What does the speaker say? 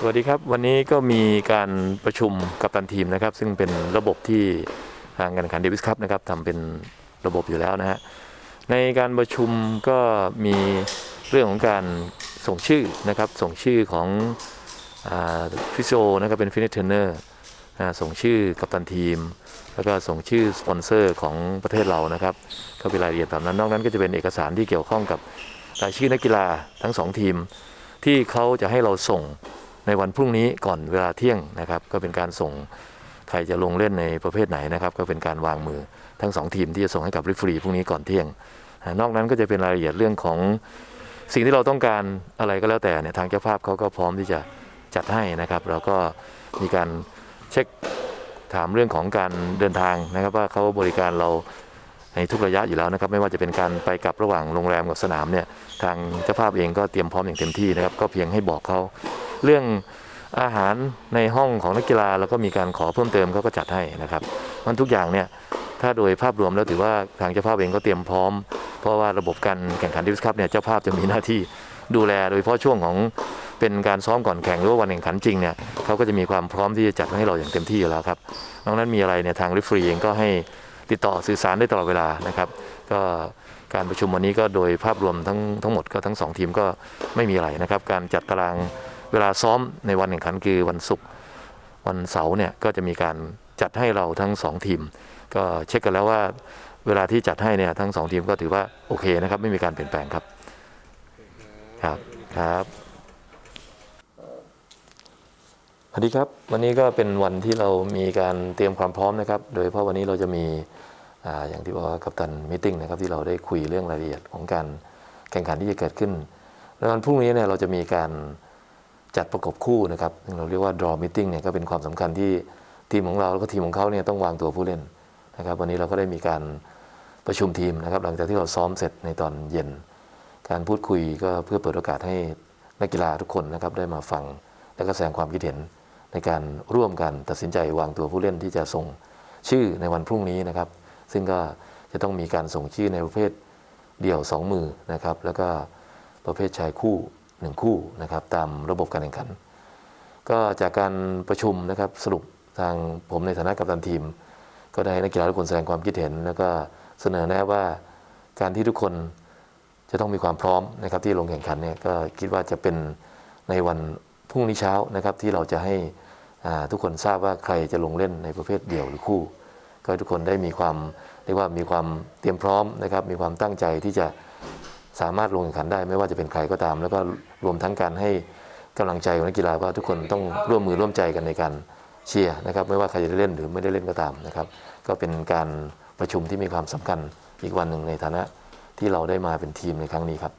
สวัสดีครับ วันนี้ก็มีการประชุมกัปตันทีมนะครับ ซึ่งเป็นระบบที่ทางการแข่งขันเดวิสคัพนะครับทำเป็นระบบอยู่แล้วนะฮะในการประชุมก็มีเรื่องของการส่งชื่อนะครับ ส่งชื่อของฟิโอนะครับเป็นฟินิชเทนเนอร์ส่งชื่อกัปตันทีม แล้วก็ส่งชื่อสปอนเซอร์ของประเทศเรานะครับก็เป็นรายละเอียดตามนั้นนอกนั้นก็จะเป็นเอกสารที่เกี่ยวข้องกับรายชื่อนักกีฬาทั้งสองทีม ที่เขาจะให้เราส่ง ในวันพรุ่งนี้ก่อนเวลาเที่ยงนะครับ ก็เป็นการส่งใครจะลงเล่นในประเภทไหนนะครับ ก็เป็นการวางมือทั้งสองทีมที่จะส่งให้กับริฟรีพรุ่งนี้ก่อนเที่ยงอ่านอกนั้นก็จะเป็นรายละเอียดเรื่องของสิ่งที่เราต้องการอะไรก็แล้วแต่เนี่ยทางเจ้าภาพเขาก็พร้อมที่จะจัดให้นะครับแล้วก็มีการเช็คถามเรื่องของการเดินทางนะครับ ว่าเขาบริการเรา ในทุกระยะอยู่แล้วนะครับไม่ว่าจะเป็นการไปกลับระหว่างโรงแรมกับสนามเนี่ยทางเจ้าภาพเองก็เตรียมพร้อมอย่างเต็มที่นะครับก็เพียงให้บอกเขาเรื่องอาหารในห้องของนักกีฬาแล้วก็มีการขอเพิ่มเติมเขาก็จัดให้นะครับมันทุกอย่างเนี่ยถ้าโดยภาพรวมแล้วถือว่าทางเจ้าภาพเองก็เตรียมพร้อม เพราะว่าระบบการแข่งขันดิวิสคัพเนี่ยเจ้าภาพจะมีหน้าที่ดูแลโดยเฉพาะช่วงของเป็นการซ้อมก่อนแข่งหรือว่าวันแข่งขันจริงเนี่ยเขาก็จะมีความพร้อมที่จะจัดให้เราอย่างเต็มที่อยู่แล้วครับนอกนั้นมีอะไรเนี่ยทางริฟรีเองก็ให้ ติดต่อสื่อสารได้ตลอดเวลานะครับก็การประชุมวันนี้ก็โดยภาพรวมทั้งทั้งหมดก็ทั้งสองทีมก็ไม่มีอะไรนะครับ การจัดตารางเวลาซ้อมในวันแข่งขันคือวันศุกร์วันเสาร์เนี่ยก็จะมีการจัดให้เราทั้งสองทีม ก็เช็คกันแล้วว่าเวลาที่จัดให้เนี่ยทั้งสองทีมก็ถือว่าโอเคนะครับ ไม่มีการเปลี่ยนแปลงครับครับครับส วัสดีครับวันนี้ก็เป็นวันที่เรามีการเตรียมความพร้อมนะครับ โดยเฉพาะวันนี้เราจะมีออย่างที่บอกว่ากัปตันมิ팅นะครับที่เราได้คุยเรื่องรายละเอียดของการแข่งขันที่จะเกิดขึ้นแล้ววันพรุ่งนี้เนี่ยเราจะมีการจัดประกบคู่นะครับเราเรียกว่า draw meeting เนี่ยก็เป็นความสำคัญที่ทีมของเราแล้วก็ทีมของเขาเนี่ยต้องวางตัวผู้เล่นนะครับ วันนี้เราก็ได้มีการประชุมทีมนะครับ หลังจากที่เราซ้อมเสร็จในตอนเย็น การพูดคุยก็เพื่อเปิดโอกาสให้นักกีฬาทุกคนนะครับได้มาฟัง และก็แสดงความคิดเห็น ในการร่วมกันตัดสินใจวางตัวผู้เล่นที่จะส่งชื่อในวันพรุ่งนี้นะครับ ซึ่งก็จะต้องมีการส่งชื่อในประเภทเดี่ยว 2 มือนะครับ แล้วก็ประเภทชายคู่ 1 คู่นะครับ ตามระบบการแข่งขัน ก็จากการประชุมนะครับสรุปทางผมในฐานะกัปตันทีม ก็ได้ให้นักกีฬาทุกคนแสดงความคิดเห็น แล้วก็เสนอแนะว่าการที่ทุกคนจะต้องมีความพร้อมนะครับที่ลงแข่งขันเนี่ยก็คิดว่าจะเป็นในวัน พรุ่งนี้เช้านะครับที่เราจะให้ทุกคนทราบว่าใครจะลงเล่นในประเภทเดี่ยวหรือคู่ ก็ทุกคนได้มีความเรียกว่ามีความเตรียมพร้อมนะครับ มีความตั้งใจที่จะสามารถลงแข่งขันได้ไม่ว่าจะเป็นใครก็ตาม แล้วก็รวมทั้งการให้กำลังใจของนักกีฬาว่าทุกคนต้องร่วมมือร่วมใจกันในการเชียร์นะครับ ไม่ว่าใครจะได้เล่นหรือไม่ได้เล่นก็ตามนะครับ ก็เป็นการประชุมที่มีความสำคัญอีกวันหนึ่งในฐานะที่เราได้มาเป็นทีมในครั้งนี้ครับ